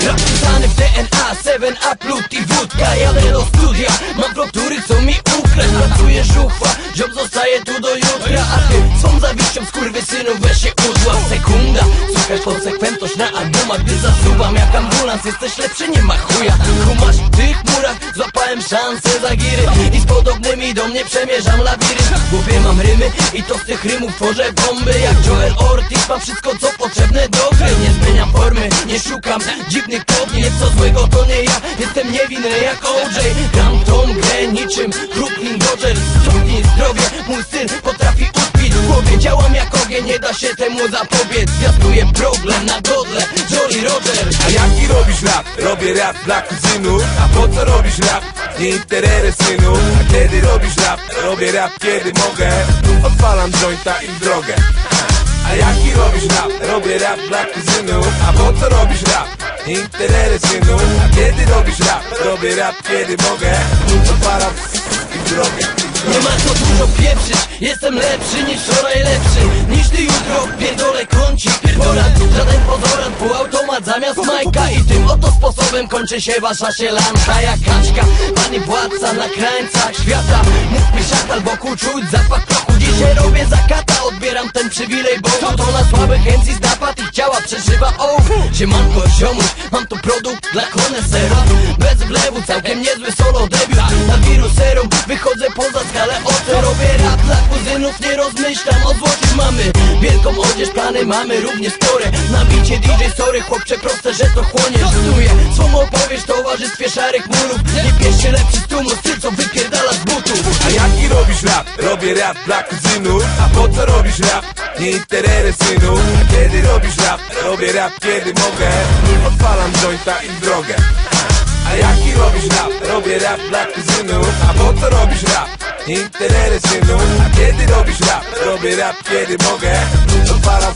Zapisany w DNA 7 upload i wódka. Jadę do studia, mam który chcą mi ukraść Pracuję żuchwa, job zostaje tu do jutra. A ty swą zawiścią skurwysynu weź się udław Sekunda, słuchasz konsekwentność na albumach Gdy zasuwam. Jak ambulans, jesteś lepszy, nie ma chuja. Kumasz w złapałem szansę za giry I z podobnymi do mnie przemierzam labirynt W głowie mam rymy i to z tych rymów tworzę bomby. Jak Joel Ortiz, mam wszystko co potrzebne do gry. Nie zmieniam formy, nie szukam dziwnych kod Nic co złego to nie ja, jestem niewinny jak OJ Gram tą grę niczym Brooklyn Dodgers. Ciągnij zdrowie, mój styl potrafi uspić W głowie działam jak ogień, nie da się temu zapobiec. Zwiastuję problem na godle, Robię rap dla kuzynów A po co robisz rap? Nie interesy synu A kiedy robisz rap? Robię rap kiedy mogę Odpalam jointa i w drogę a jaki robisz rap? Robię rap dla kuzynów A po co robisz rap? Nie interesy synu A kiedy robisz rap? Robię rap kiedy mogę Odpalam i w drogę Nie ma co dużo pieprzyć. Jestem lepszy niż wczoraj lepszy Niż ty jutro pierdolę kącik Pierdolę. Żaden pozorant Półautomat zamiast majka. I tym oto sposobem kończy się wasza sielanka. Jak kaczka, pani władca na krańcach świata. Mógł mi szatal wokół czuć zapach prochu Dzisiaj robię zakata, odbieram ten przywilej Bo to, to na słabych chęci z napad ich ciała przeżywa. Ołów Siemanko ziomuś, mam tu produkt dla konesera Bez wlewu, całkiem niezły solo debiut. Na wiruserum wychodzę poza skalę ocen Robię rap dla kuzynów, nie rozmyślam o złotych mamy Wielką odzież, plany mamy równie spore. Nabicie DJ, sorry chłopcze, proste, że to chłoniesz. Czuję swą opowieść w towarzystwie szarych murów. Nie bierz się lepszy tłumu, ty co wypierdala Robię rap dla kuzynów A po co robisz rap? Nie interesy synu A kiedy robisz rap? Robię rap kiedy mogę Odpalam jointa i w drogę A jaki robisz rap? Robię rap dla kuzynów A po co robisz rap? Nie interesy synu A kiedy robisz rap? Robię rap kiedy mogę Odpalam